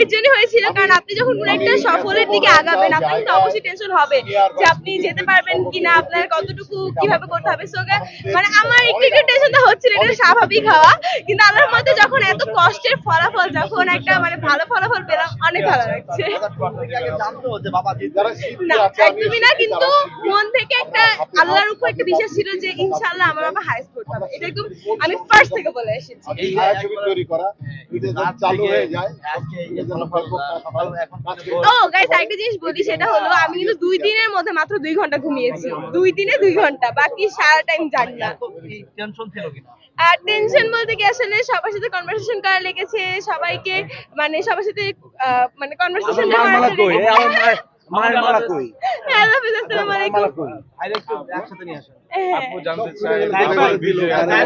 এর জন্য হয়েছিল কারণ আপনি যখন কোনো একটা সফলের দিকে আগাবেন আপনার কিন্তু অবশ্যই টেনশন হবে যে আপনি যেতে পারবেন কিনা আপনার কতটুকু কীভাবে করতে হবে সো মানে আমার একটু একটু টেনশনটা হচ্ছিল এটা স্বাভাবিক হওয়া কিন্তু আল্লাহর মধ্যে যখন এত কষ্টের ফলাফল যখন একটা মানে ভালো ফলাফল পেলাম অনেক ভালো লাগছে না একদমই না কিন্তু মন থেকে একটা আল্লাহর উপর একটা বিশ্বাস ছিল যে ইনশাআল্লাহ আমার বাবা হাই স্কুল পাবে। এটা একদম আমি ফার্স্ট থেকে বলে এসেছি। এই ছায়াছবি তৈরি করা। চালু হয়ে যায়। ও গাইস একটা জিনিস বলি সেটা হলো আমি কিন্তু দুই দিনের মধ্যে মাত্র দুই ঘণ্টা ঘুমিয়েছি। দুই দিনে দুই ঘণ্টা বাকি সারা টাইম জানি না। টেনশন ছিল কিনা? আর টেনশন বলতে কি আসলে সবার সাথে কনভারসেশন করা লেগেছে সবাইকে মানে সবার সাথে আহ, মানে কনভারসেশন মায়ের মায়ের মালা কই? হ্যাঁ।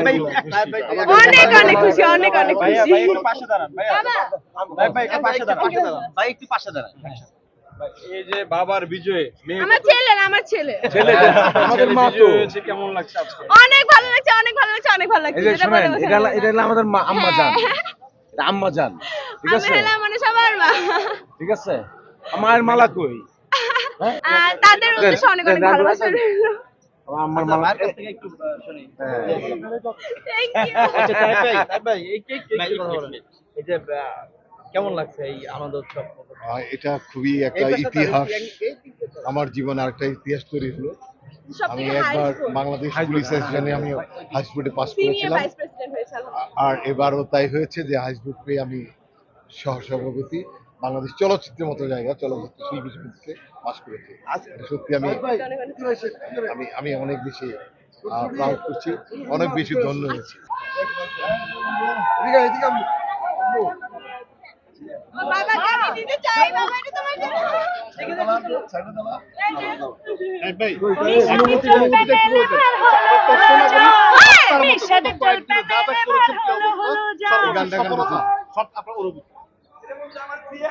ভাই, অনেক অনেক খুশি অনেক অনেক খুশি। পাশে দাঁড়ান, ভাই, ভাই, একটু পাশে দাঁড়ান, পাশে দাঁড়ান। ভাই, একটু পাশে দাঁড়ান। এই যে বাবার বিজয়ে আমার ছেলে আমার ছেলে ছেলে আমাদের মা তো। কেমন লাগছে আজকে? অনেক ভালো লাগছে অনেক ভালো লাগছে অনেক ভালো লাগছে। এটা এটা হলো আমাদের মা আম্মা জান। হ্যাঁ। আম্মা জান। ঠিক আমি আছে? হলাম মানে সবার মা। ঠিক আছে? আমার মালা কই? হ্যাঁ? তাদের উদ্দেশ্যে অনেক অনেক ভালোবাসা রইল আমার মালা ভাইয়ের কাছ থেকে একটু, আহ, শুনি। হ্যাঁ। থ্যাংক ইউ তাই ভাই, তাই ভাই, এই কে- কে- কে কথা বলেন? এই যে, আহ, কেমন লাগছে এই আনন্দ উৎসব? এটা খুবই একটা ইতিহাস। আমার জীবনে আরেকটা ইতিহাস তৈরি হলো। আমি একবার বাংলাদেশ পুলিশ অ্যাসোসিয়েশনে আমি হাইস্কুলে পাস করেছিলাম। ভাইস প্রেসিডেন্ট হয়েছিল আর এবারও তাই হয়েছে যে হাইস্কুল পেয়ে আমি সহসভাপতি বাংলাদেশ চলচ্চিত্রের মতো জায়গা চলচ্চিত্র শিল্পী সমিতিতে পাস করেছি সত্যি আমি। আমি আমি অনেক বেশি প্রাউড করছি অনেক বেশি ধন্য হয়েছি বাবাকে আমি দিতে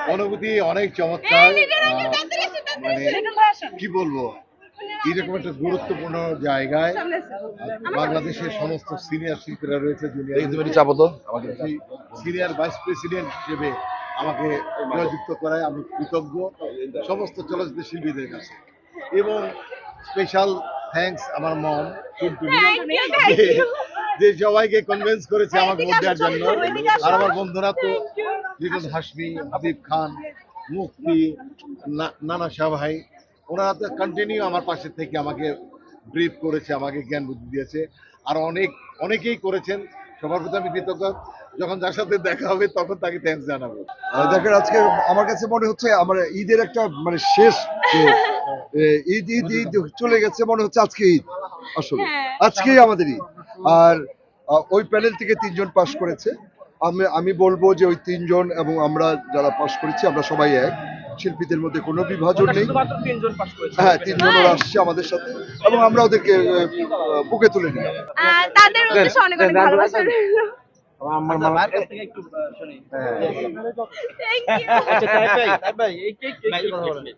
অনুভূতি অনেক চমৎকার। মানে কি বলব? এরকম একটা গুরুত্বপূর্ণ জায়গায় বাংলাদেশের সমস্ত সিনিয়র শিল্পীরা রয়েছে জুনিয়র চাপো আমাকে। সিনিয়র ভাইস প্রেসিডেন্ট হিসেবে আমাকে জয়যুক্ত করায় আমি কৃতজ্ঞ সমস্ত চলচ্চিত্র শিল্পীদের কাছে। এবং স্পেশাল থ্যাঙ্কস আমার মম টুনটুনি যে- যে সবাইকে কনভিন্স করেছে আমাকে ভোট দেওয়ার জন্য। আর আমার বন্ধুরা তো লিটন হাসমি হাবিব খান মুক্তি না- নানা শাহ ভাই ওনারা তো কন্টিনিউ আমার পাশে থেকে আমাকে ব্রিফ করেছে আমাকে জ্ঞান বুদ্ধি দিয়েছে। আর অনেক অনেকেই করেছেন সবার প্রতি আমি কৃতজ্ঞ। যখন যার সাথে দেখা হবে তখন তাকে থ্যাঙ্কস জানাব। দেখেন আজকে আমার কাছে মনে হচ্ছে আমার ঈদের একটা মানে শেষ যে, ঈদ ঈদ ঈদ চলে গেছে মনে হচ্ছে আজকে ঈদ আসলে। হ্যাঁ। আজকেই আমাদের ঈদ। আর ওই প্যানেল থেকে তিনজন পাশ করেছে। আমি আমি বলব যে ওই তিনজন এবং আমরা যারা পাশ করেছি আমরা সবাই এক। শিল্পীদের মধ্যে কোনো বিভাজন নেই। শুধুমাত্র তিনজন পাস করেছে। হ্যাঁ তিনজন ওরা আসছে আমাদের সাথে এবং আমরা ওদেরকে বুকে তুলে নিলাম। আহ, তাদের উদ্দেশ্যে অনেক অনেক ভালোবাসা রইল। আমার কাছ থেকে একটু, শুনি। থ্যাংক ইউ আচ্ছা, তাই ভাই, তাই ভাই, এই কে- কে- কে কথা বলেন?